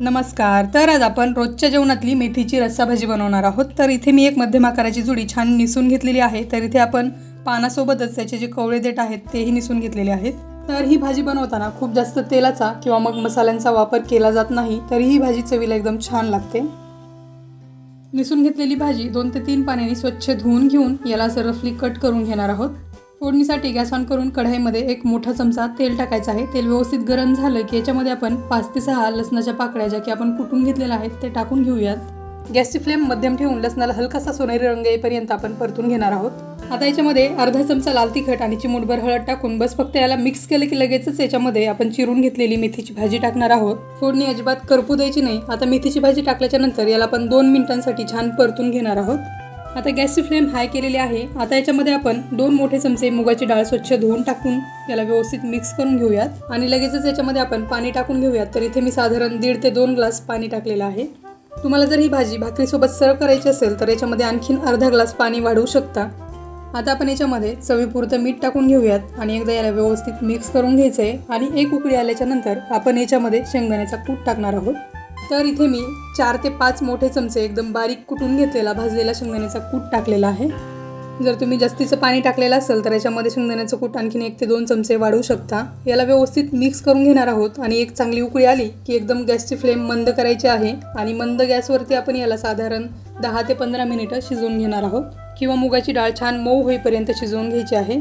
नमस्कार. तर आज आपण रोजच्या जेवणातली मेथीची रस्सा भाजी बनवणार आहोत. तर इथे मी एक मध्यम आकाराची जुडी छान निसून घेतलेली आहे. तर इथे आपण पानासोबतच त्याचे जे कवळे देठ आहेत तेही निसून घेतलेले आहेत. तर ही भाजी बनवताना खूप जास्त तेलाचा किंवा मग मसाल्यांचा वापर केला जात नाही तरी ही भाजी चवीला एकदम छान लागते. निसून घेतलेली भाजी दोन ते तीन पाण्याने स्वच्छ धुवून घेऊन याला असं रफली कट करून घेणार आहोत. फोडणीसाठी गॅस ऑन करून कढाईमध्ये एक मोठा चमचा तेल टाकायचं आहे. तेल व्यवस्थित गरम झालं की याच्यामध्ये आपण पाच ते सहा लसणाच्या पाकळ्या ज्या की आपण कुटून घेतलेल्या आहेत ते टाकून घेऊयात. गॅसची फ्लेम मध्यम ठेवून लसणाला हलकासा सोनेरी रंग येईपर्यंत आपण परतून घेणार आहोत. आता याच्यामध्ये अर्धा चमचा लाल तिखट आणि चिमूटभर हळद टाकून बस फक्त याला मिक्स केलं की लगेचच याच्यामध्ये आपण चिरून घेतलेली मेथीची भाजी टाकणार आहोत. फोडणी अजिबात करपू द्यायची नाही. आता मेथीची भाजी टाकल्याच्या नंतर याला आपण दोन मिनिटांसाठी छान परतून घेणार आहोत. आता गॅसची फ्लेम हाय केलेली आहे. आता याच्यामध्ये आपण दोन मोठे चमचे मुगाची डाळ स्वच्छ धुवून टाकून याला व्यवस्थित मिक्स करून घेऊयात. आणि लगेचच याच्यामध्ये आपण पाणी टाकून घेऊयात. तर इथे मी साधारण दीड ते दोन ग्लास पाणी टाकलेलं आहे. तुम्हाला जर ही भाजी भाकरीसोबत सर्व करायची असेल तर याच्यामध्ये आणखीन अर्धा ग्लास पाणी वाढवू शकता. आता आपण याच्यामध्ये चवीपुरतं मीठ टाकून घेऊयात आणि एकदा याला व्यवस्थित मिक्स करून घ्यायचं आहे आणि एक उकळी आल्याच्यानंतर आपण याच्यामध्ये शेंगदाण्याचा कूट टाकणार आहोत. तर इथे मी चार ते पाच मोठे चमचे एकदम बारीक कुटून घेतलेला भाजलेला शेंगदाण्याचा कूट टाकलेला आहे. जर तुम्ही जास्तीचं पाणी टाकलेलं असेल तर याच्यामध्ये शेंगदाण्याचं कूट आणखीन एक ते दोन चमचे वाढवू शकता. याला व्यवस्थित मिक्स करून घेणार आहोत आणि एक चांगली उकळी आली की एकदम गॅसची फ्लेम मंद करायची आहे आणि मंद गॅसवरती आपण याला साधारण दहा ते पंधरा मिनिटं शिजवून घेणार आहोत. किंवा मुगाची डाळ छान मऊ होईपर्यंत शिजवून घ्यायची आहे.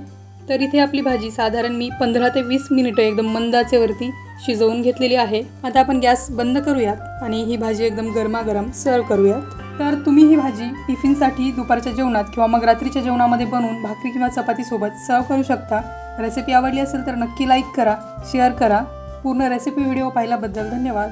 तर इथे आपली भाजी साधारण मी पंधरा ते वीस मिनिटं एकदम मंदाचेवरती शिजवून घेतलेली आहे. आता आपण गॅस बंद करूयात आणि ही भाजी एकदम गरमागरम सर्व करूयात. तर तुम्ही ही भाजी टिफिनसाठी दुपारच्या जेवणात किंवा मग रात्रीच्या जेवणामध्ये बनवून भाकरी किंवा चपातीसोबत सर्व करू शकता. रेसिपी आवडली असेल तर नक्की लाईक करा शेअर करा. पूर्ण रेसिपी व्हिडिओ पाहिल्याबद्दल धन्यवाद.